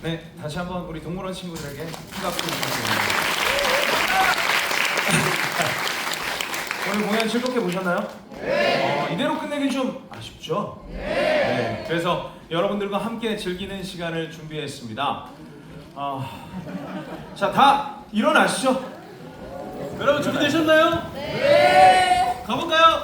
네, 다시 한번 우리 동물원 친구들에게 큰 박수 부탁드립니다. 오늘 공연 즐겁게 보셨나요? 네. 어, 이대로 끝내긴 좀 아쉽죠? 네. 네. 그래서 여러분들과 함께 즐기는 시간을 준비했습니다. 어, 자, 다 일어나시죠. 여러분 준비되셨나요? 네. 가볼까요?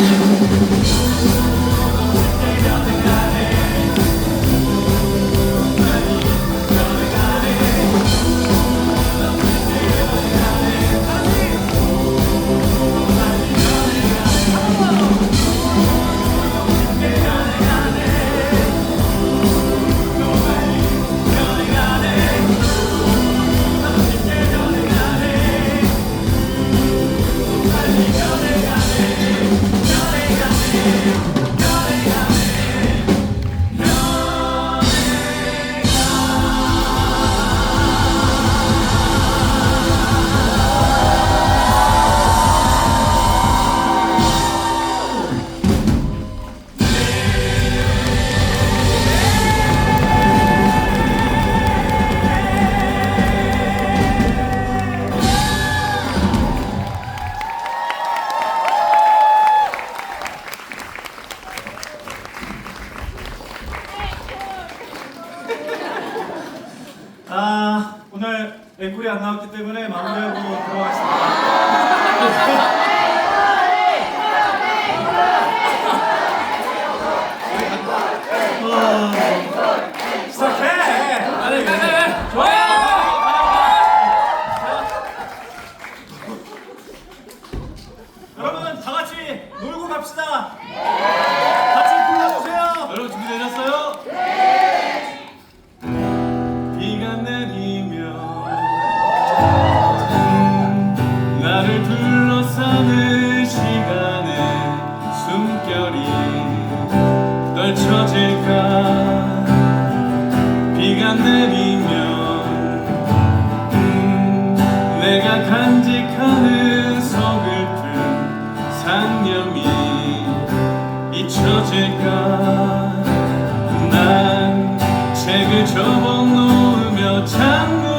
Música 앵콜이 안 나왔기 때문에 마무리하고 들어가겠습니다. 시작해! 간직하는 서글픈 상념이 잊혀질까? 난 책을 접어놓으며 창문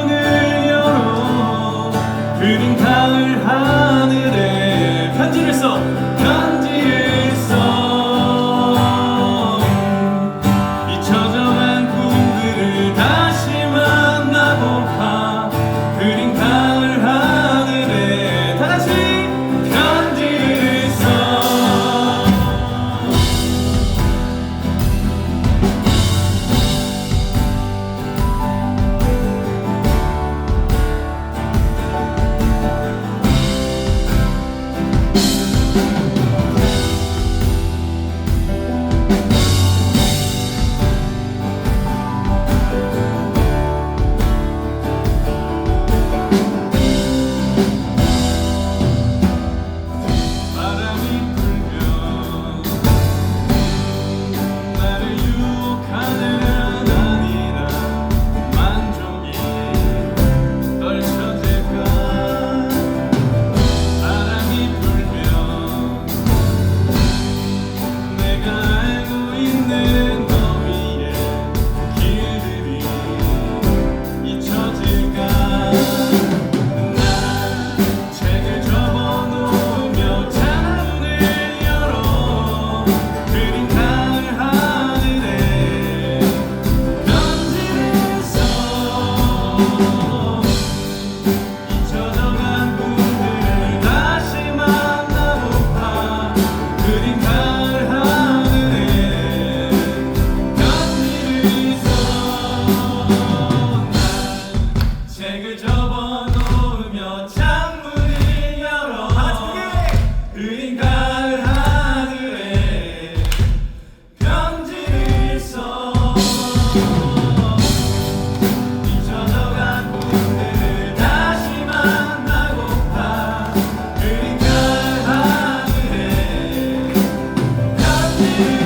Thank you.